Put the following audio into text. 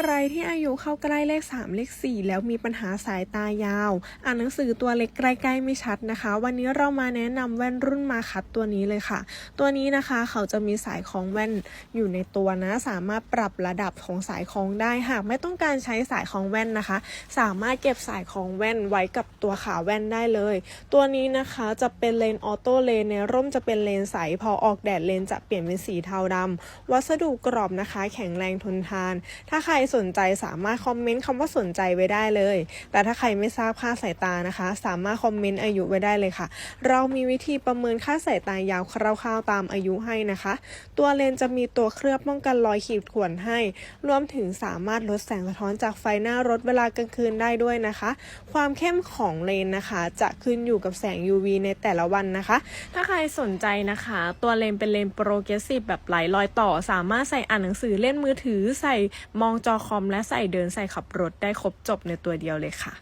ใครที่อายุเข้าใกล้เลข 3 เลข 4 แล้วมีปัญหาสายตายาว อ่านหนังสือตัวเล็กใกล้ๆไม่ชัดนะคะ วันนี้เรามาแนะนำแว่นรุ่นมาคัดตัวนี้เลยค่ะ ตัวนี้นะคะเขาจะมีสายคล้องแว่นอยู่ในตัวนะ สามารถปรับระดับของสายคล้องได้หากไม่ต้องการใช้สายคล้องแว่นนะคะ สามารถเก็บสายคล้องแว่นไว้กับตัวขาแว่นได้เลย ตัวนี้นะคะจะเป็นเลนออโต้เลนในร่มจะเป็นเลนใสพอออกแดดเลนจะเปลี่ยนเป็นสีเทาดำวัสดุกรอบนะคะ แข็งแรงทนทาน ถ้าใครสนใจสามารถคอมเมนต์คำว่าสนใจไว้ได้เลย แต่ถ้าใครไม่ทราบค่าสายตานะคะ สามารถคอมเมนต์อายุไว้ได้เลยค่ะ เรามีวิธีประเมินค่าสายตายาวคร่าวๆตามอายุให้นะคะ ตัวเลนจะมีตัวเคลือบป้องกันรอยขีดข่วนให้ รวมถึงสามารถลดแสงสะท้อนจากไฟหน้ารถเวลากลางคืนได้ด้วยนะคะ ความเข้มของเลนนะคะ จะขึ้นอยู่กับแสง UV ในแต่ละวันนะคะ ถ้าใครสนใจนะคะ ตัวเลนเป็นเลนโปรเกรสซีฟแบบไหลรอยต่อ สามารถใส่อ่านหนังสือเล่นมือถือ ใส่มองจอคอมและใส่เดินใส่ขับรถได้ครบจบในตัวเดียวเลยค่ะ